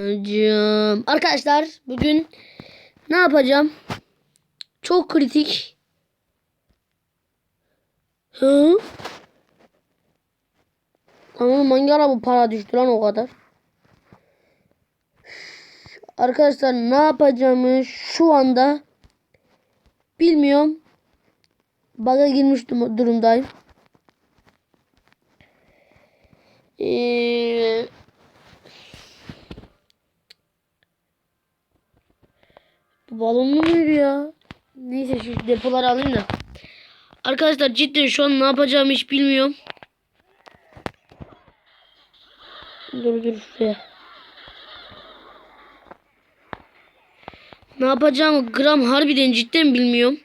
Hocam. Arkadaşlar bugün ne yapacağım? Çok kritik. Hı? Ama hangi araba para düştü lan o kadar? Arkadaşlar ne yapacağımı şu anda bilmiyorum. Baga girmiş dur- durumdayım. Ee, Bu balonlu muydu ya? Neyse şu depoları alayım da. Arkadaşlar cidden şu an ne yapacağımı hiç bilmiyorum. Dur dur şuraya. Ne yapacağımı gram harbiden cidden bilmiyorum.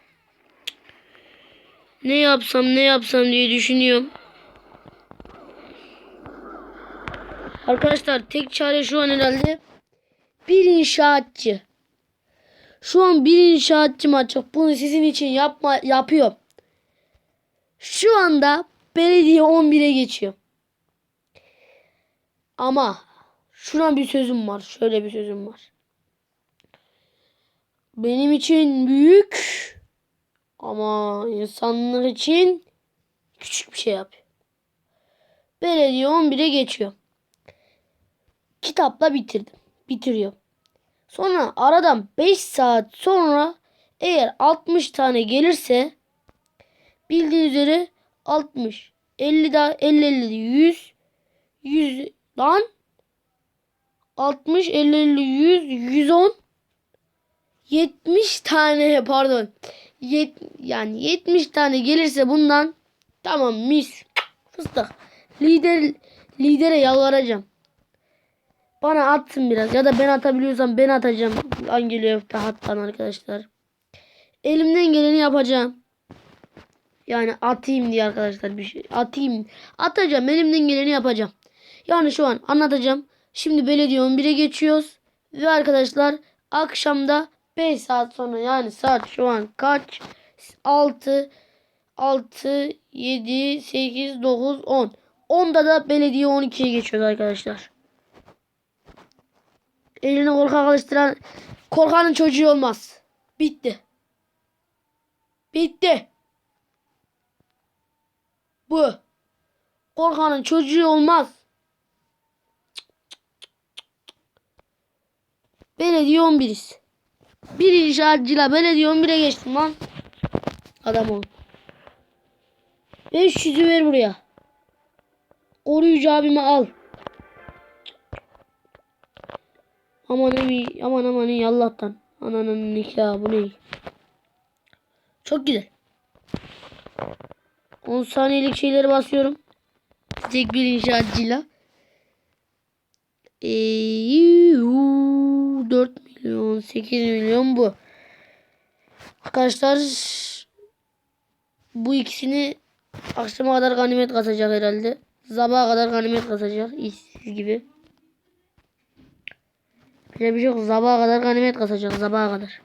Ne yapsam ne yapsam diye düşünüyorum. Arkadaşlar tek çare şu an herhalde bir inşaatçı. Şu an bir inşaatçım açık. Bunu sizin için yapma yapıyorum. Şu anda belediye 11'e geçiyor. Ama şuna bir sözüm var. Şöyle bir sözüm var. Benim için büyük ama insanlar için küçük bir şey yapıyor. Belediye 11'e geçiyor. Kitapla bitirdim. Bitiriyorum. Sonra aradan 5 saat sonra eğer 60 tane gelirse bildiğiniz üzere 60 50 daha 50 50 100 100 lan 60 50 50 100 110 70 tane pardon Yet, yani 70 tane gelirse bundan tamam mis fıstık lider lidere yalvaracağım bana atsın biraz. Ya da ben atabiliyorsam ben atacağım. Hangi lefte hattan arkadaşlar. Elimden geleni yapacağım. Yani atayım diye arkadaşlar bir şey. Atayım. Atacağım. Elimden geleni yapacağım. Yani şu an anlatacağım. Şimdi belediye 11'e geçiyoruz. Ve arkadaşlar akşamda 5 saat sonra yani saat şu an kaç? 6 6 7 8 9 10 10'da da belediye 12'ye geçiyoruz arkadaşlar. Eline korkak alıştıran korkanın çocuğu olmaz. Bitti. Bitti. Bu. Korkanın çocuğu olmaz. Belediye 11'iz. Bir inşaatçıyla belediye 11'e geçtim lan. Adam ol. 500'ü ver buraya. Koruyucu abimi al. Aman emi, aman aman iyi Allah'tan. Ananın nikahı bu ne? Çok güzel. 10 saniyelik şeyleri basıyorum. Tek bir inşaatçıyla. Eee, 4 milyon 8 milyon bu. Arkadaşlar bu ikisini akşama kadar ganimet kasacak herhalde. Sabaha kadar ganimet kasacak. İşsiz gibi. Böyle bir şey yok. Sabaha kadar ganimet kasacak. Sabaha kadar.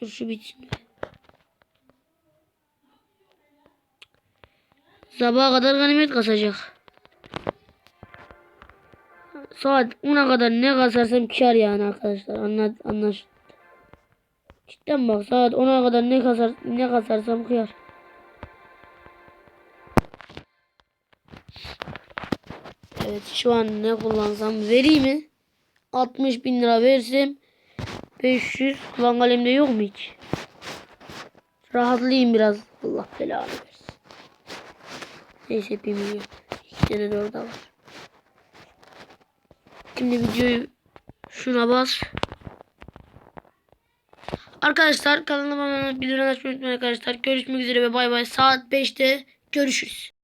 Dur şu bitsin. Sabaha kadar ganimet kasacak. Saat 10'a kadar ne kasarsam kar yani arkadaşlar. Anla, anlaş. Cidden bak saat 10'a kadar ne kasar ne kasarsam kıyar. Evet şu an ne kullansam vereyim mi? 60 bin lira versem 500 kullan kalemde yok mu hiç? Rahatlayayım biraz. Allah belanı versin. Neyse 1 milyon. 2 tane de orada var. Şimdi videoyu şuna bas. Arkadaşlar kanalıma abone olmayı, bildirim açmayı unutmayın arkadaşlar. Görüşmek üzere ve bay bay. Saat 5'te görüşürüz.